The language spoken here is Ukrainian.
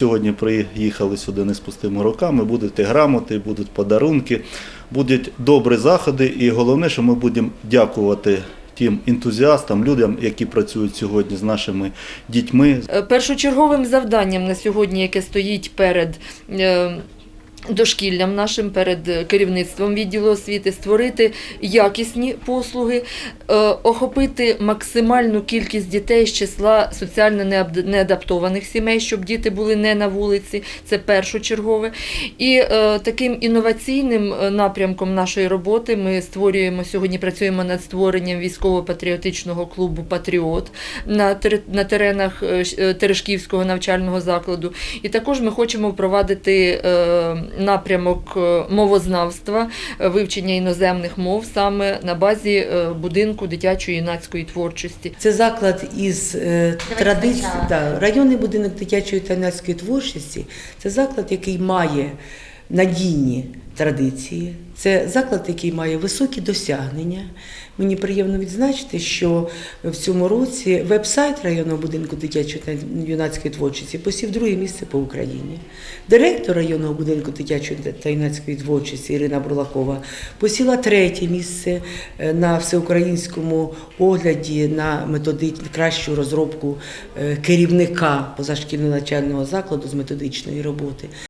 Сьогодні приїхали сюди не з пустими руками, будуть грамоти, будуть подарунки, будуть добрі заходи. І головне, що ми будемо дякувати тим ентузіастам, людям, які працюють сьогодні з нашими дітьми, Е, Першочерговим завданням на сьогодні, яке стоїть перед е, дошкіллям нашим, перед е, керівництвом відділу освіти, створити якісні послуги, е, охопити максимальну кількість дітей з числа соціально неадаптованих сімей, щоб діти були не на вулиці, це першочергове. І е, таким інноваційним напрямком нашої роботи ми створюємо сьогодні, працюємо над створенням військово-патріотичного клубу Патріот на, тер- теренах Терешківського навчального закладу. І також ми хочемо впровадити напрямок е, мовознавства, е, вивчення іноземних мов саме на базі е, будинку дитячої юнацької творчості. Це заклад із традицій, да, районний будинок дитячої та юнацької творчості. Це заклад, який має надійні традиції. Це заклад, який має високі досягнення. Мені приємно відзначити, що в цьому році веб-сайт районного будинку дитячої та юнацької творчості посів друге місце по Україні. Директор районного будинку дитячої та юнацької творчості Ірина Бурлакова посіла третє місце е, на всеукраїнському огляді на методи кращу розробку е, керівника позашкільного навчального закладу з методичної роботи.